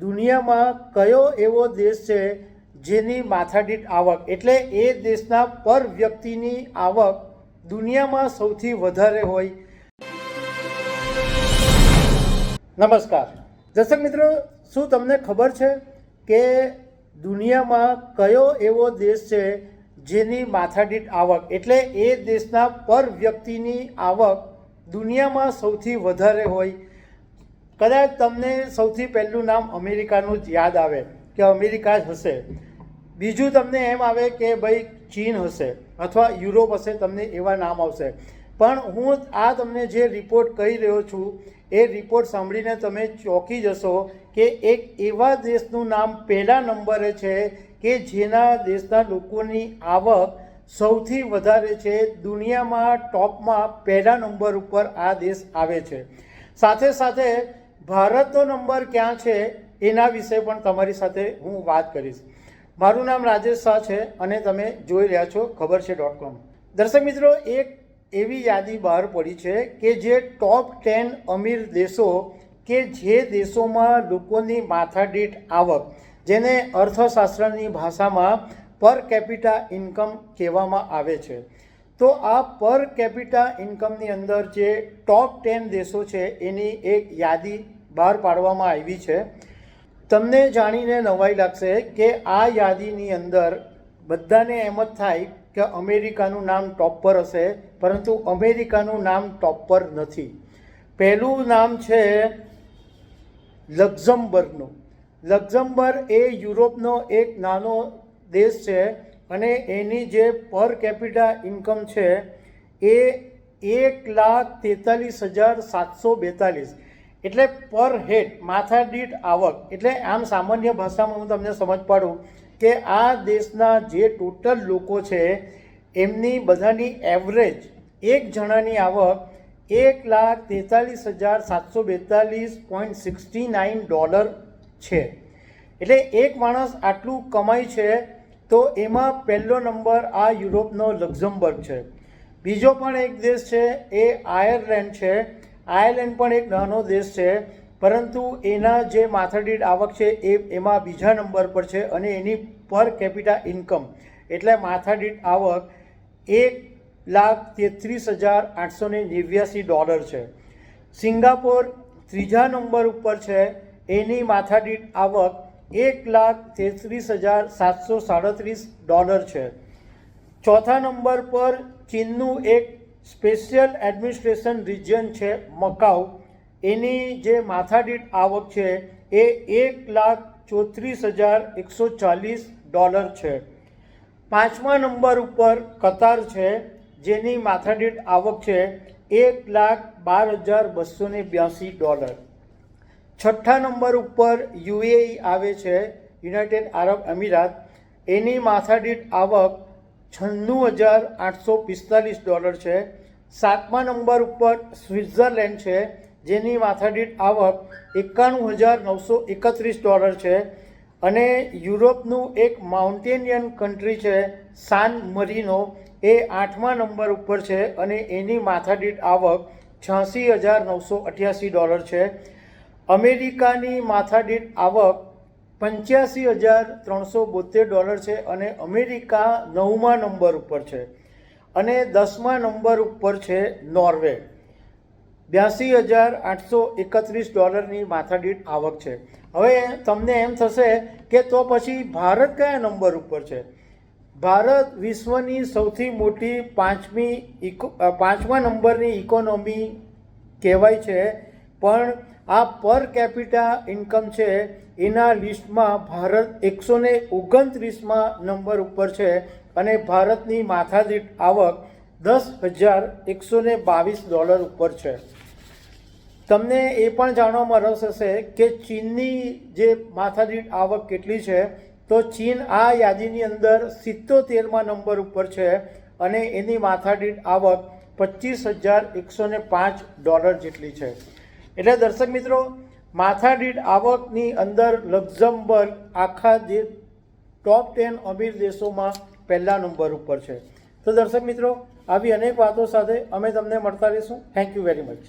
દુનિયામાં કયો એવો દેશ છે જેની માથાદીઠ આવક, એટલે એ દેશના પર વ્યક્તિની આવક દુનિયામાં સૌથી વધારે હોય? નમસ્કાર. દર્શક મિત્રો, શું તમને ખબર છે કે દુનિયામાં કયો એવો દેશ છે જેની માથાદીઠ આવક, એટલે એ દેશના પર વ્યક્તિની આવક દુનિયામાં સૌથી વધારે હોય? કદાચ તમને સૌથી પહેલું નામ અમેરિકાનું જ યાદ આવે કે અમેરિકા જ હશે. બીજું તમને એમ આવે કે ભાઈ ચીન હશે અથવા યુરોપ હશે, તમને એવા નામ આવશે. પણ હું આ તમને જે રિપોર્ટ કહી રહ્યો છું, એ રિપોર્ટ સાંભળીને તમે ચોંકી જશો કે એક એવા દેશનું નામ પહેલા નંબરે છે કે જેના દેશના લોકોની આવક સૌથી વધારે છે, દુનિયામાં ટોપમાં પહેલા નંબર ઉપર આ દેશ આવે છે. સાથે સાથે ભારતનો નંબર ક્યાં છે એના વિશે પણ તમારી સાથે હું વાત કરીશ. મારું નામ રાજેશ શાહ છે અને તમે જોઈ રહ્યા છો ખબર છે ડોટ કોમ દર્શક મિત્રો, એક એવી યાદી બહાર પડી છે કે જે ટોપ ટેન અમીર દેશો કે જે દેશોમાં લોકોની માથાદીઠ આવક, જેને અર્થશાસ્ત્રની ભાષામાં પર કેપિટા ઇન્કમ કહેવામાં આવે છે. તો આ પર કેપિટા ઇન્કમની અંદર જે ટોપ ટેન દેશો છે, એની એક યાદી બહાર પાડવામાં આવી છે. તમને જાણીને નવાઈ લાગશે કે આ યાદીની અંદર બધાને એમ જ થાય કે અમેરિકાનું નામ ટોપ પર હશે, પરંતુ અમેરિકાનું નામ ટોપ પર નથી. પહેલું નામ છે લક્ઝમબર્ગનું. લક્ઝમબર્ગ એ યુરોપનો એક નાનો દેશ છે અને એની જે પર કેપિટા ઇન્કમ છે, એ એક લાખ તેતાલીસ હજાર સાતસો બેતાલીસ. એટલે પર હેડ માથાદીઠ આવક. એટલે આમ સામાન્ય ભાષામાં હું તમને સમજ પાડું કે આ દેશના જે ટોટલ લોકો છે, એમની બધાની એવરેજ એક જણાની આવક એક લાખ તેતાલીસ હજાર સાતસો બેતાલીસ પોઈન્ટ સિક્સટી નાઇન ડોલર છે. એટલે એક માણસ આટલું કમાય છે તો એમાં પહેલો નંબર આ યુરોપનો લક્ઝમબર્ગ છે. બીજો પણ એક દેશ છે, એ આયર્લેન્ડ છે. આયર્લેન્ડ પણ એક નાનો દેશ છે, પરંતુ એના જે માથાદીઠ આવક છે, એ એમાં બીજા નંબર પર છે અને એની પર કેપિટા ઇન્કમ. એટલે માથાદીઠ આવક એક લાખ તેત્રીસ હજાર આઠસો ને નેવ્યાસી ડોલર છે. સિંગાપોર ત્રીજા નંબર ઉપર છે, એની માથાદીઠ આવક એક લાખ તેત્રીસ હજાર સાતસો સાડત્રીસ ડોલર છે. ચોથા નંબર પર ચીનનું એક સ્પેશિયલ એડમિનિસ્ટ્રેશન રિજિયન છે, મકાઉ. એની જે માથાદીઠ આવક છે એ એક લાખ ચોત્રીસ હજાર એકસો ચાલીસ ડોલર છે. પાંચમા નંબર ઉપર કતાર છે, જેની માથાદીઠ આવક છે એક લાખ બાર હજાર બસો ને બ્યાસી ડોલર. છઠ્ઠા નંબર ઉપર યુએઈ આવે છે, યુનાઇટેડ આરબ અમીરાત. એની માથાદીઠ આવક છન્નું હજાર આઠસો પિસ્તાલીસ ડોલર છે. સાતમા નંબર ઉપર સ્વિટ્ઝરલેન્ડ છે, જેની માથાદીઠ આવક એકાણું હજાર નવસો એકત્રીસ ડોલર છે. અને યુરોપનું એક માઉન્ટેનિયન કન્ટ્રી છે, સાન મરીનો, એ આઠમા નંબર ઉપર છે અને એની માથાદીઠ આવક છ્યાસી હજાર નવસો અઠ્યાસી ડોલર છે. અમેરિકાની માથાદીઠ આવક પંચ્યાસી હજાર ત્રણસો બોતેર ડોલર છે અને અમેરિકા નવમા નંબર ઉપર છે અને દસમા નંબર ઉપર છે નોર્વે. બ્યાસી હજાર આઠસો એકત્રીસ ડોલરની માથાદીઠ આવક છે. હવે તમને એમ થશે કે તો પછી ભારત કયા નંબર ઉપર છે? ભારત વિશ્વની સૌથી મોટી પાંચમી ઇકો, પાંચમા નંબરની ઇકોનોમી કહેવાય છે પણ આ પર કેપિટા ઇન્કમ છે, એના લિસ્ટમાં ભારત એકસો ને ઓગણત્રીસમાં નંબર ઉપર છે અને ભારતની માથાદીઠ આવક દસ હજાર એકસો ને બાવીસ ડોલર ઉપર છે. તમને એ પણ જાણવામાં રસ હશે કે ચીનની જે માથાદીઠ આવક કેટલી છે, તો ચીન આ યાદીની અંદર સિત્તોતેરમાં નંબર ઉપર છે અને એની માથાદીઠ આવક પચીસ હજાર એકસો પાંચ ડોલર જેટલી છે. એટલે દર્શક મિત્રો, માથાદીઠ આવકની અંદર લક્ઝમબર્ગ આખા ટોપ ટેન અમીર દેશોમાં પહેલા નંબર ઉપર છે. તો દર્શક મિત્રો, આવી અનેક વાતો સાથે અમે તમને મળતા રહીશું. Thank you very much